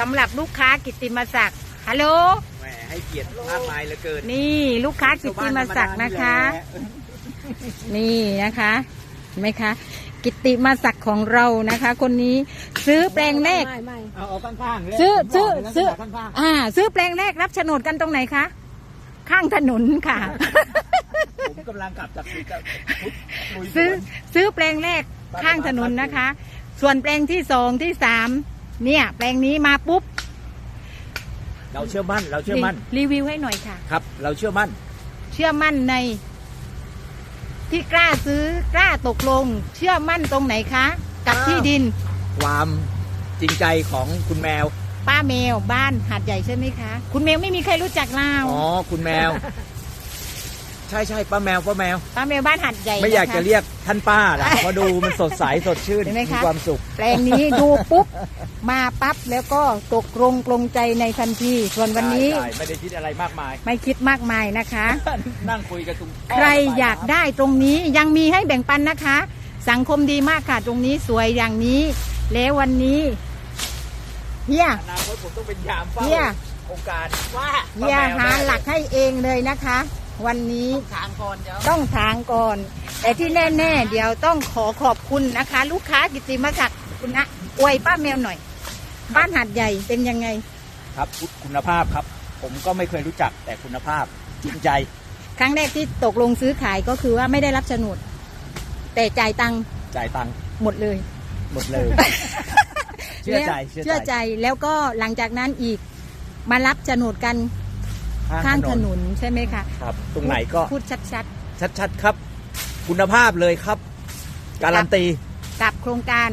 สำหรับลูกค้ากิตติมศักดิ์ฮัลโหลแหมให้เกียรติมากมายเหลือเกินนี่ลูกค้ากิตติมศักดิ์นะคะ นี่นะคะเห็นไหมคะ กิตติมศักดิ์ของเรานะคะ คนนี้ซื้อแปลงแรก ไม่ไม่เอาเอาข้างๆเลยซื้อซื้อบอกเลยซื้อลักษณะข้างอ่า ซื้อแปลงแรกรับโฉนดกันตรงไหนคะ ข้างถนนค่ะๆผมกำลังกลับจากจากลุยสวน ซื้อซื้อแปลงแรกข้างถนนนะคะ ส่วนแปลงที่สองที่สาม เนี่ย แปลงนี้มาปุ๊บ เราเชื่อมั่น เราเชื่อมั่น รีวิวให้หน่อยค่ะ ครับ เราเชื่อมั่น เชื่อมั่นใน ที่กล้าซื้อกล้าตกลง เชื่อมั่นตรงไหนคะ กับอ้าวที่ดิน ความจริงใจของคุณแมว ป้าเมลบ้านหาดใหญ่ใช่ไหมคะ คุณเมลไม่มีใครรู้จักเรา อ๋อ คุณแมว ใช่ใช่ป้าแมวป้าแมว ป้าเมลบ้านหาดใหญ่ไม่อยากนค จะเรียกท่านป้าละเพราะดูมันสดใสสดชื่นเห็นไหมคะมีความสุข แปลงนี้ดูปุ๊บ มาปั๊บแล้วก็ตกลงปลงใจในทันที ส่วนวันนี้ใช่ใช่ไม่ได้คิดอะไรมากมาย ไม่คิดมากมายนะคะ นั่งคุยกันตรงใครอยากได้ตรงนี้ยังมีให้แบ่งปันนะคะ สังคมดีมากค่ะ ตรงนี้สวยอย่างนี้ แล้ววันนี้เฮีย อนาคตผมต้องเป็นยามเฝ้าเนี่ยโครงการว่า เฮียหาหลักให้เองเลยนะคะ วันนี้ทางก่อนเดี๋ยวต้องทางก่อน แต่ที่แน่ๆ เดี๋ยวต้องขอขอบคุณนะคะ ลูกค้ากิตติมศักดิ์คุณนะอวยป้าแมวหน่อย บ้านหัดใหญ่เป็นยังไง ครับคุณภาพครับ ผมก็ไม่เคยรู้จักแต่คุณภาพจริงใจ ครั้งแรกที่ตกลงซื้อขายก็คือว่าไม่ได้รับโฉนด แต่จ่ายตังค์จ่ายตังค์หมดเลย หมดเลย เชื่อใจแล้วเชื่อใจแล้วก็หลังจากนั้นอีกมารับโฉนดกัน ข้างถนนใช่ไหมคะครับ ตรงไหนก็พูดชัดชัดๆครับ คุณภาพเลยครับ การันตีๆกับโครงการ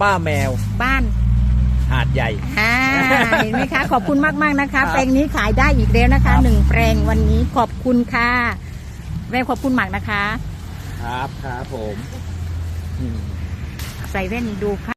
ป้าแมว บ้านหาดใหญ่อ่าเห็นไหมคะ ขอบคุณมากๆนะคะครับแปลงนี้ขายได้อีกแล้วนะครัคะบหนึ่งแปลงวันนี้ขอบคุณค่ะแม่ขอบคุณมากนะคะ ครับครับผมอืมใส่แว่นดูค่ะ